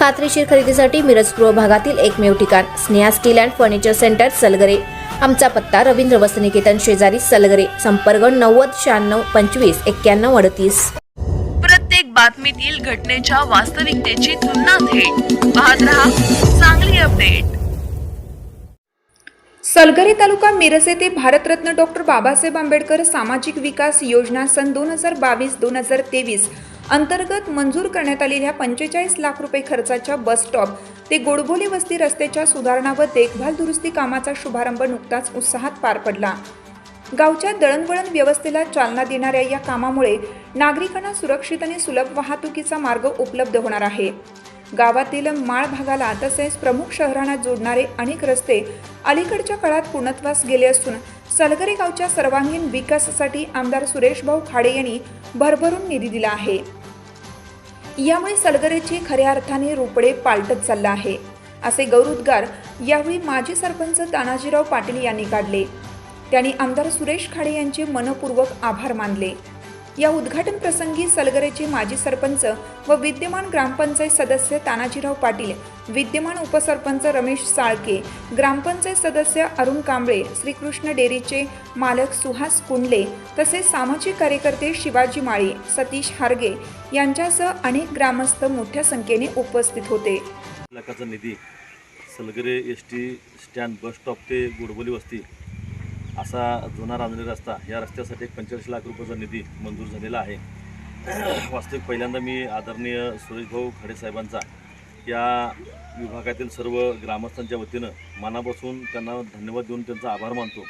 खात्रीशीर खरेदीसाठी मिरज पूर्व भागातील एकमेव ठिकाण Sneha steel and furniture centre Salgare. आमचा पत्ता रवींद्र वसनिकेतन शेजारी सलगरे संपर्क नव्वद शहाण्णव पंचवीस एक्क्याण्णव अडतीस. प्रत्येक बातमीतील घटनेच्या वास्तविकतेची तुलना थेट. पाहत रहा चांगली अपडेट. सलगरी तालुका मिरज येथे भारतरत्न डॉक्टर बाबासाहेब आंबेडकर सामाजिक विकास योजना सन दोन हजार बावीस दोन हजार तेवीस अंतर्गत मंजूर करण्यात आलेल्या पंचेचाळीस लाख रुपये खर्चाच्या बस स्टॉप ते गोडबोली वस्ती रस्त्याच्या सुधारणा व देखभाल दुरुस्ती कामाचा शुभारंभ नुकताच उत्साहात पार पडला. गावच्या दळणवळण व्यवस्थेला चालना देणाऱ्या या कामामुळे नागरिकांना सुरक्षित आणि सुलभ वाहतुकीचा मार्ग उपलब्ध होणार आहे. गावातील माळ भागाला तसेच प्रमुख शहरांना जोडणारे अनेक रस्ते अलीकडच्या काळात पूर्णत्वास गेले असून सलगरे गावच्या सर्वांगीण विकासासाठी आमदार सुरेशभाऊ खाडे यांनी भरभरून निधी दिला आहे. यामुळे सलगरेचे खऱ्या अर्थाने रुपडे पालटत चालला आहे. असे गौरवोद्गार यावेळी माजी सरपंच तानाजीराव पाटील यांनी काढले. त्यांनी आमदार सुरेश खाडे यांचे मनपूर्वक आभार मानले. या उद्घाटन प्रसंगी सलगरेचे माजी सरपंच व विद्यमान ग्रामपंचायत सदस्य तानाजीराव पाटील विद्यमान उपसरपंच रमेश साळके ग्रामपंचायत सदस्य अरुण कांबळे श्रीकृष्ण डेअरीचे मालक सुहास कुंडले तसेच सामाजिक कार्यकर्ते शिवाजी माळी सतीश हारगे यांच्यासह अनेक ग्रामस्थ मोठ्या संख्येने उपस्थित होते. लाखाचा निधी Salgare S T stand bus stop ते गोडबोली वस्ती असा जुना रांजणी रस्ता या रस्त्यासाठी एक पंचेचाळीस लाख रुपयाचा निधी मंजूर झालेला आहे. वास्तविक पहिल्यांदा मी आदरणीय सुरेशभाऊ खडेसाहेबांचा या विभागातील सर्व ग्रामस्थांच्या वतीनं मनापासून त्यांना धन्यवाद देऊन त्यांचा आभार मानतो.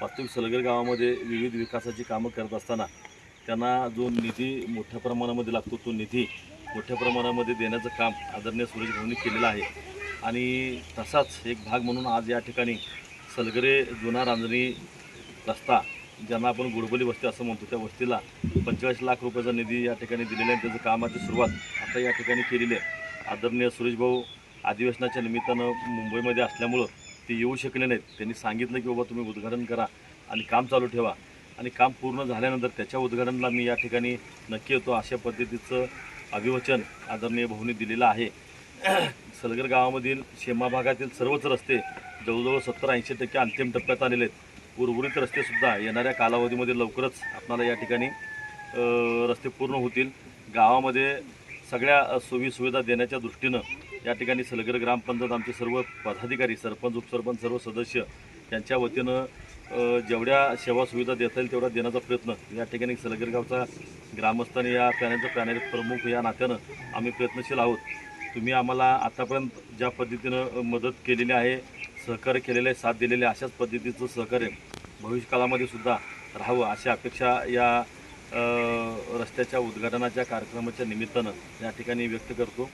वास्तविक सलगर गावामध्ये विविध विकासाची कामं करत असताना त्यांना जो निधी मोठ्या प्रमाणामध्ये लागतो तो निधी मोठ्या प्रमाणामध्ये देण्याचं काम आदरणीय सुरेश भाऊंनी केलेलं आहे. आणि तसाच एक भाग म्हणून आज या ठिकाणी सलगरे जुना रांजणी रस्ता ज्यांना आपण गुडबोली वस्ती असं म्हणतो त्या वस्तीला पंचेचाळीस लाख रुपयाचा निधी या ठिकाणी दिलेला आहे. त्याचं कामाची सुरुवात आता या ठिकाणी केलेली आहे. आदरणीय सुरेशभाऊ अधिवेशनाच्या निमित्तानं मुंबईमध्ये असल्यामुळं ते येऊ शकले नाहीत. त्यांनी सांगितलं की बाबा तुम्ही उद्घाटन करा आणि काम चालू ठेवा. आणि काम पूर्ण झाल्यानंतर त्याच्या उद्घाटनाला मी या ठिकाणी नक्की येतो अशा पद्धतीचं अभिवचन आदरणीय भाऊंनी दिलेलं आहे. सलगर गावामधील शेमा भागातील सर्वच रस्ते जवळजवळ सत्तर ऐंशी टक्के अंतिम टप्प्यात आलेले आहेत. उर्वरित रस्तेसुद्धा येणाऱ्या कालावधीमध्ये लवकरच आपणाला या ठिकाणी रस्ते पूर्ण होतील. गावामध्ये सगळ्या सोयीसुविधा देण्याच्या दृष्टीनं या ठिकाणी सलगर ग्रामपंचायत आमचे सर्व पदाधिकारी सरपंच उपसरपंच सर्व सदस्य यांच्या वतीनं जेवढ्या सेवा सुविधा देता येईल तेवढा देण्याचा प्रयत्न या ठिकाणी सलगर गावचा ग्रामस्थाने या पॅनलचा पॅनल प्रमुख या नात्यानं आम्ही प्रयत्नशील आहोत. तुम्ही आम्हाला आतापर्यंत ज्या पद्धतीनं मदत केलेली आहे सहकार्य केलेलं आहे साथ दिलेले अशाच पद्धतीचं सहकार्य भविष्यकाळामध्ये सुद्धा राहावं अशी अपेक्षा या रस्त्याच्या उद्घाटनाच्या कार्यक्रमाच्या निमित्तानं या ठिकाणी व्यक्त करतो.